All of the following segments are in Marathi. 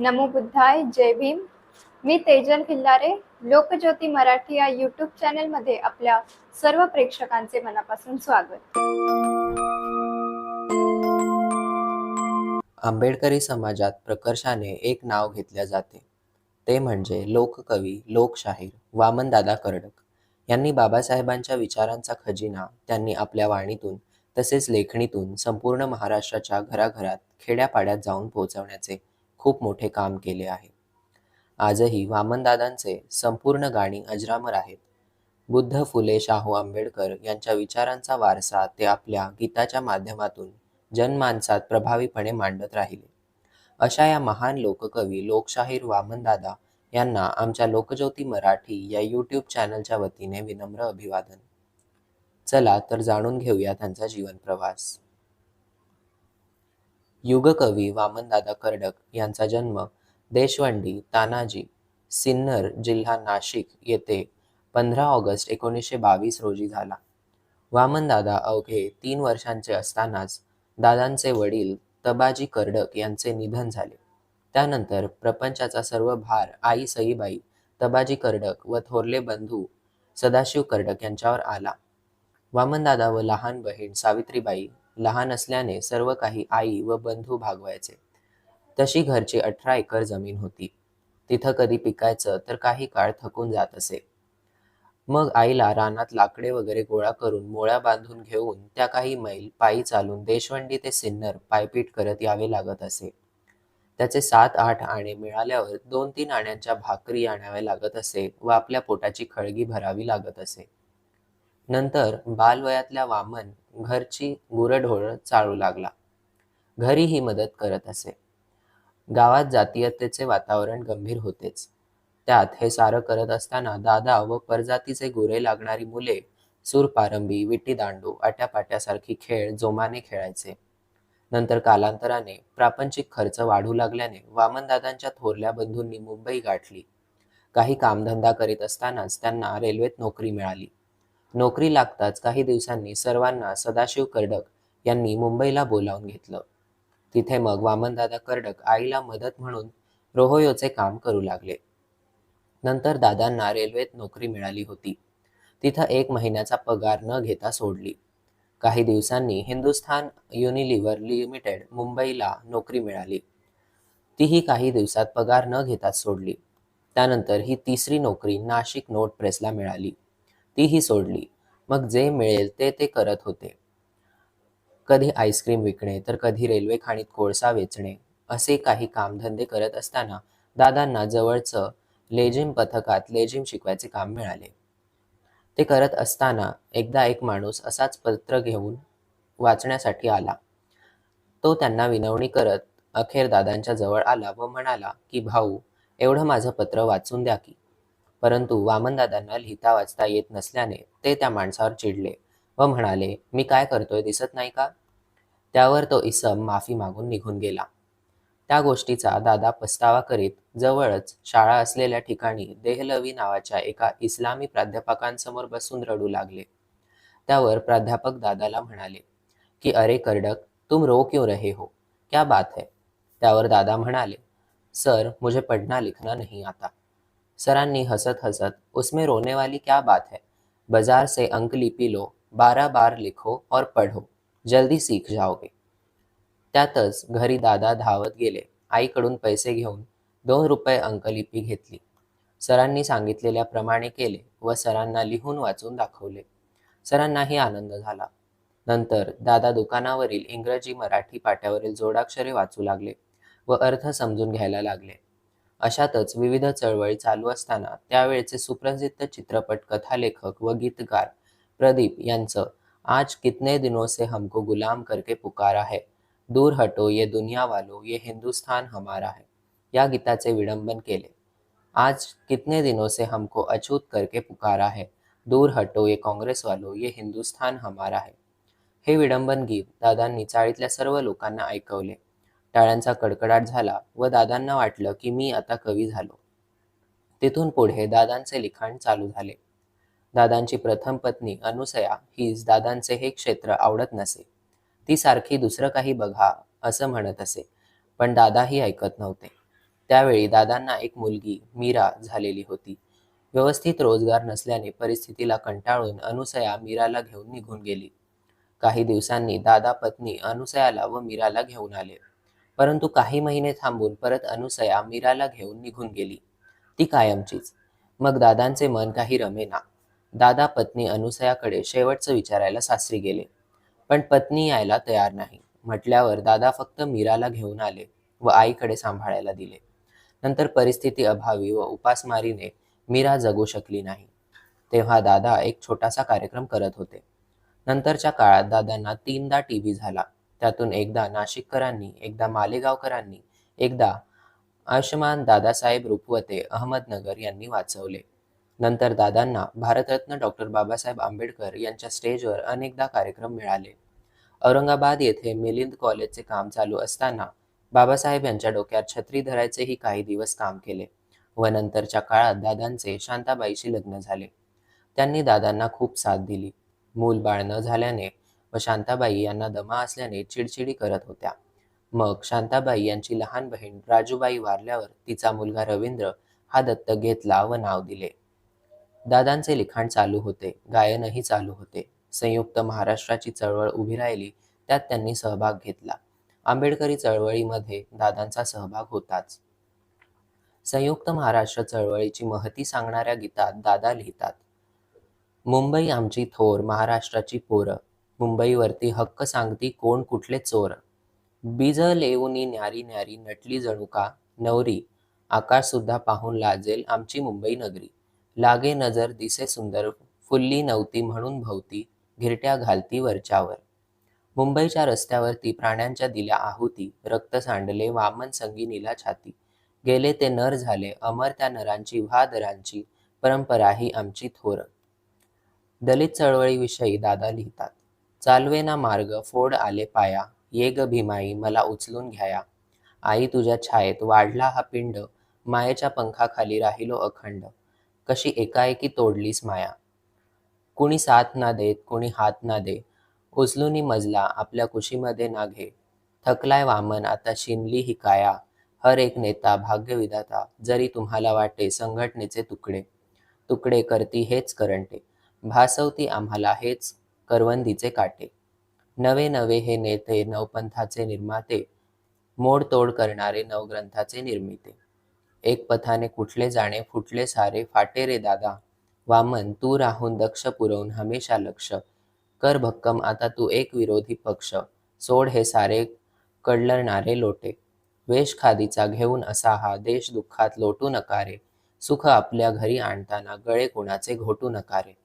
नमो बुद्धाय जय भीम. मी तेजल खिल्लारे लोकज्योती मराठी या यूट्यूब चॅनलमध्ये आपल्या सर्व प्रेक्षकांचे मनापासून स्वागत. आंबेडकरी समाजात प्रकर्षाने एक नाव घेतले जाते. ते म्हणजे लोककवी लोकशाहीर वामनदादा कर्डक. यांनी बाबासाहेबांच्या विचारांचा खजिना त्यांनी आपल्या वाणीतून तसेच लेखणीतून संपूर्ण महाराष्ट्राच्या घराघरात खेड्यापाड्यात जाऊन पोहोचवण्याचे खूप मोठे काम केले आहे. आजही वामनदादांचे संपूर्ण गाणी अजरामर आहेत. बुद्ध फुले शाहू आंबेडकर यांच्या विचारांचा वारसा ते आपल्या गीताच्या माध्यमातून जनमानसात प्रभावीपणे मांडत राहिले. अशा या महान लोककवी लोकशाहीर वामनदादा यांना आमच्या लोकज्योती मराठी या यूट्यूब चॅनलच्या वतीने विनम्र अभिवादन. चला तर जाणून घेऊया त्यांचा जीवन प्रवास. युगकवी वामनदादा कर्डक यांचा जन्म देशवंडी तानाजी सिन्नर जिल्हा नाशिक येथे पंधरा ऑगस्ट एकोणीसशे बावीस रोजी झाला. वामनदादा अवघे तीन वर्षांचे असतानाच दादांचे वडील तबाजी कर्डक यांचे निधन झाले. त्यानंतर प्रपंचाचा सर्व भार आई सईबाई तबाजी कर्डक व थोरले बंधू सदाशिव कर्डक यांच्यावर आला. वामनदादा व लहान बहीण सावित्रीबाई लहान असल्याने सर्व काही आई व बंधू भागवायचे. तशी घरची अठरा एकर जमीन होती. तिथं कधी पिकायचं तर काही काळ थकून जात असे. मग आईला रानात लाकडे वगैरे गोळा करून मोळ्या बांधून घेऊन त्या काही मैल पायी चालून देशवंडी ते सिन्नर पायपीट करत यावे लागत असे. त्याचे सात आठ आणे मिळाल्यावर दोन तीन आण्यांच्या भाकरी आणाव्या लागत असे व आपल्या पोटाची खळगी भरावी लागत असे. नंतर बालवयातल्या वामन घरची गुरढोळ चालू लागला. घरीही मदत करत असे. गावात जातीयतेचे वातावरण गंभीर होतेच. त्यात हे सारं करत असताना दादा व परजातीचे गुरे लागणारी मुले सूरपारंबी विटी दांडू आट्यापाट्यासारखी खेळ जोमाने खेळायचे. नंतर कालांतराने प्रापंचिक खर्च वाढू लागल्याने वामनदादांच्या थोरल्या बंधूंनी मुंबई गाठली. काही कामधंदा करीत असतानाच त्यांना रेल्वेत नोकरी मिळाली. नोकरी लागताच काही दिवसांनी सर्वांना सदाशिव कर्डक यांनी मुंबईला बोलावून घेतलं. तिथे मग वामनदादा कर्डक आईला मदत म्हणून रोहोयोचे काम करू लागले. नंतर दादांना रेल्वेत नोकरी मिळाली होती. तिथं एक महिन्याचा पगार न घेता सोडली. काही दिवसांनी हिंदुस्थान युनिलिव्हर लिमिटेड मुंबईला नोकरी मिळाली. तीही काही दिवसात पगार न घेताच सोडली. त्यानंतर ही तिसरी नोकरी नाशिक नोट प्रेसला मिळाली. तीही सोडली मग जे मिळेल ते ते करत होते. कधी आईस्क्रीम विकणे तर कधी रेल्वे खाणीत कोळसा वेचणे असे काही कामधंदे करत असताना दादांना जवळचं लेझिम पथकात लेझिम शिकवायचे काम मिळाले. ते करत असताना एकदा एक माणूस असाच पत्र घेऊन वाचण्यासाठी आला. तो त्यांना विनवणी करत अखेर दादांच्या जवळ आला व म्हणाला की भाऊ एवढं माझं पत्र वाचून द्या की. परंतु वामनदादांना लिहिता वाचता येत नसल्याने ते त्या माणसावर चिडले व म्हणाले मी काय करतोय? दिसत नाही का? त्यावर तो इसम माफी मागून निघून गेला. त्या गोष्टीचा दादा पस्तावा करीत जवळच शाळा असलेल्या ठिकाणी देहलवी नावाच्या एका इस्लामी प्राध्यापकांसमोर बसून रडू लागले. त्यावर प्राध्यापक दादाला म्हणाले की अरे कर्डक तुम रो क्यों रहे हो? क्या बात है? त्यावर दादा म्हणाले सर मुझे पढ़ना लिखना नहीं आता. सरांनी हसत हसत उसमें रोने वाली क्या बात है? बाजार से अंक लिपी लो बारा बार लिखो और पढ़ो जल्दी सीख जाओगे। त्यातच घरी दादा धावत गेले आईकडून पैसे घेऊन दोन रुपये अंकलिपी घेतली. सरांनी सांगितलेल्या प्रमाणे केले व सरांना लिहून वाचून दाखवले. सरांनाही आनंद झाला. नंतर दादा दुकानावरील इंग्रजी मराठी पाट्यावरील जोडाक्षरे वाचू लागले व अर्थ समजून घ्यायला लागले. अशातच विविध चळवळी चालू असताना त्यावेळचे सुप्रसिद्ध चित्रपट कथालेखक व गीतकार प्रदीप यांचं आज कितने दिनों से हमको गुलाम करके पुकारा है दूर हटो ये दुनिया वालो ये हिंदुस्थान हमारा है. या गीताचे विडंबन केले. आज कितने दिनों से हमको अछूत करके पुकारा है. दूर हटो ये काँग्रेस वालो ये हिंदुस्थान हमारा है. हे विडंबन गीत दादांनी चाळीतल्या सर्व लोकांना ऐकवले. टाळ्यांचा कडकडाट झाला व दादांना वाटलं की मी आता कवी झालो. तिथून पुढे दादांचे लिखाण चालू झाले. दादांची प्रथम पत्नी अनुसया हीच दादांचे हे क्षेत्र आवडत नसे. ती सारखी दुसरं काही बघा असं म्हणत असे. पण दादाही ऐकत नव्हते. त्यावेळी दादांना एक मुलगी मीरा झालेली होती. व्यवस्थित रोजगार नसल्याने परिस्थितीला कंटाळून अनुसया मीराला घेऊन निघून गेली. काही दिवसांनी दादा पत्नी अनुसयाला व मीराला घेऊन आले. परंतु काही महिने थांबून परत अनुसया मीराला घेऊन निघून गेली. ती कायमचीच. मग दादांचे मन काही रमेना. दादा पत्नी अनुसयाकडे शेवटचं विचारायला सासरी गेले. पण पत्नी यायला तयार नाही. म्हटल्यावर दादा फक्त मीराला घेऊन आले व आईकडे सांभाळायला दिले. नंतर परिस्थिती अभावी व उपासमारीने मीरा जगू शकली नाही. तेव्हा दादा एक छोटासा कार्यक्रम करत होते. नंतरच्या काळात दादांना तीनदा टीबी झाला. त्यातून एकदा नाशिककरांनी एकदा मालेगावकरांनी एकदा आयुष्यमान दादासाहेब रुपवते अहमदनगर यांनी वाचवले. नंतर दादांना भारतरत्न डॉक्टर बाबासाहेब आंबेडकर यांच्या स्टेजवर अनेकदा कार्यक्रम मिळाले. औरंगाबाद येथे मिलिंद कॉलेजचे काम चालू असताना बाबासाहेब यांच्या डोक्यात छत्री धरायचेही काही दिवस काम केले व नंतरच्या काळात दादांचे शांताबाईशी लग्न झाले. त्यांनी दादांना खूप साथ दिली. मूल बाळ न झाल्याने व शांताबाई यांना दमा असल्याने चिडचिडी करत होत्या. मग शांताबाई यांची लहान बहीण राजूबाई वारल्यावर तिचा मुलगा रवींद्र हा दत्तक घेतला व नाव दिले. दादांचे लिखाण चालू होते गायनही चालू होते. संयुक्त महाराष्ट्राची चळवळ उभी राहिली त्यात त्यांनी सहभाग घेतला. आंबेडकरी चळवळीमध्ये दादांचा सहभाग होताच. संयुक्त महाराष्ट्र चळवळीची महती सांगणाऱ्या गीतात दादा लिहितात मुंबई आमची थोर महाराष्ट्राची पोरं मुंबईवरती हक्क सांगती कोण कुठले चोर? बीज लेऊनी न्यारी न्यारी नटली जणू का? नवरी आकाश सुद्धा पाहून लाजेल आमची मुंबई नगरी. लागे नजर दिसे सुंदर फुल्ली नव्हती म्हणून भवती घिरट्या घालती वरच्यावर. मुंबईच्या रस्त्यावरती प्राण्यांच्या दिल्या आहुती रक्त सांडले वामन संगिनीला छाती. गेले ते नर झाले अमर त्या नरांची व्हादरांची परंपरा ही आमची थोर. दलित चळवळीविषयी दादा लिहितात. चालवेना मार्ग फोड आले पाया ये ग भीमाई मला उचलून घ्याया. आई तुझ्या छायेत वाढला हा पिंड मायेच्या पंखाखाली राहिलो अखंड. कशी एकाएकी तोडलीस माया? कुणी साथ ना देत कुणी हात ना दे. उचलूनी मजला आपल्या कुशीमध्ये ना घे. थकलाय वामन आता शिनली ही काया. हर एक नेता भाग्यविधाता जरी तुम्हाला वाटे संघटनेचे तुकडे. तुकडे करती हेच करंटे. भासवती आम्हाला हेच करवंदीचे काटे. नवे नवे हे नेते नवपंथाचे निर्माते मोडतोड करणारे नवग्रंथाचे निर्मिते. एक पथाने कुठले जाणे फुटले सारे फाटे रे दादा. वामन तू राहून दक्ष पुरवून हमेशा लक्ष. कर भक्कम आता तू एक विरोधी पक्ष. सोड हे सारे कडलणारे लोटे. वेश खादीचा घेऊन असा हा देश दुःखात लोटू नकारे सुख आपल्या घरी आणताना गळे कुणाचे घोटू नकारे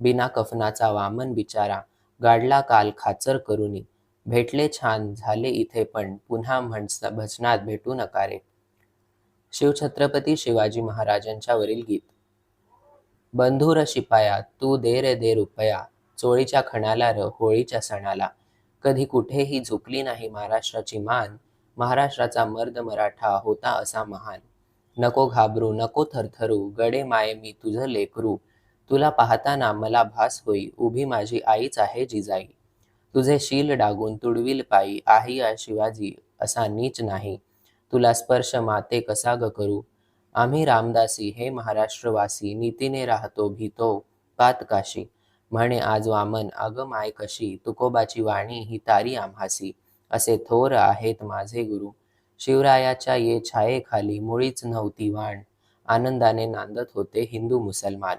बिना कफनाचा वामन बिचारा गाडला काल खाचर करुनी. भेटले छान झाले इथे पण पुन्हा म्हणस भजनात भेटू नकारे शिवछत्रपती शिवाजी महाराजांच्या वरील गीत. बंधुर शिपाया तू दे रे दे रुपया चोळीच्या खणाला र होळीच्या सणाला. कधी कुठेही झुकली नाही महाराष्ट्राची मान महाराष्ट्राचा मर्द मराठा होता असा महान. नको घाबरू नको थरथरू गडे माये मी तुझं लेकरू तुला पाहताना मला भास होई उभी माझी आईच आहे जिजाई. तुझे शील डागून तुडविल पायी आई या शिवाजी असा नीच नाही. तुला स्पर्श माते कसा ग करू? आम्ही रामदासी हे महाराष्ट्रवासी नीतीने राहतो भीतो पातकाशी म्हणे आज वामन अग माय कशी? तुकोबाची वाणी ही तारी आम्हासी. असे थोर आहेत माझे गुरु. शिवरायाच्या ये छायेखाली मुळीच नव्हती वाण. आनंदाने नांदत होते हिंदू मुसलमान.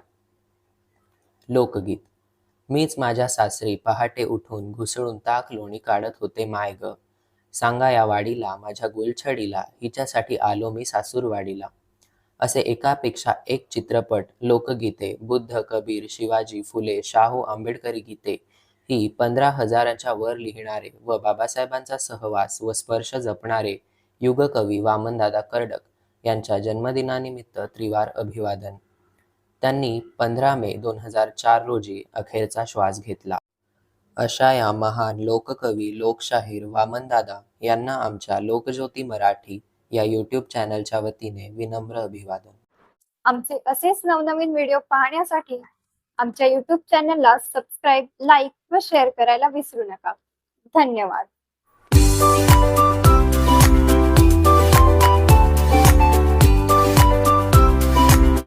लोकगीत. मीच माझ्या सासरी पहाटे उठून घुसळून ताक लोणी काढत होते माय ग. सांगा या वाडीला माझ्या गुलछडीला हिच्यासाठी आलो मी सासूरवाडीला. असे एकापेक्षा एक चित्रपट लोकगीते बुद्ध कबीर शिवाजी फुले शाहू आंबेडकरी गीते ही पंधरा हजाराच्या वर लिहिणारे व बाबासाहेबांचा सहवास व स्पर्श जपणारे युगकवी वामनदादा कर्डक यांच्या जन्मदिनानिमित्त त्रिवार अभिवादन. त्यांनी पंधरा मे दोन हजार चार रोजी अखेरचा श्वास घेतला. अशा या महान लोककवी लोकशाहीर वामनदादा यांना आमच्या लोकज्योती मराठी या यूट्यूब चॅनलच्या वतीने विनम्र अभिवादन. आमचे असेच नवनवीन व्हिडिओ पाहण्यासाठी आमच्या यूट्यूब चॅनलला सबस्क्राईब लाईक व शेअर करायला विसरू नका. धन्यवाद.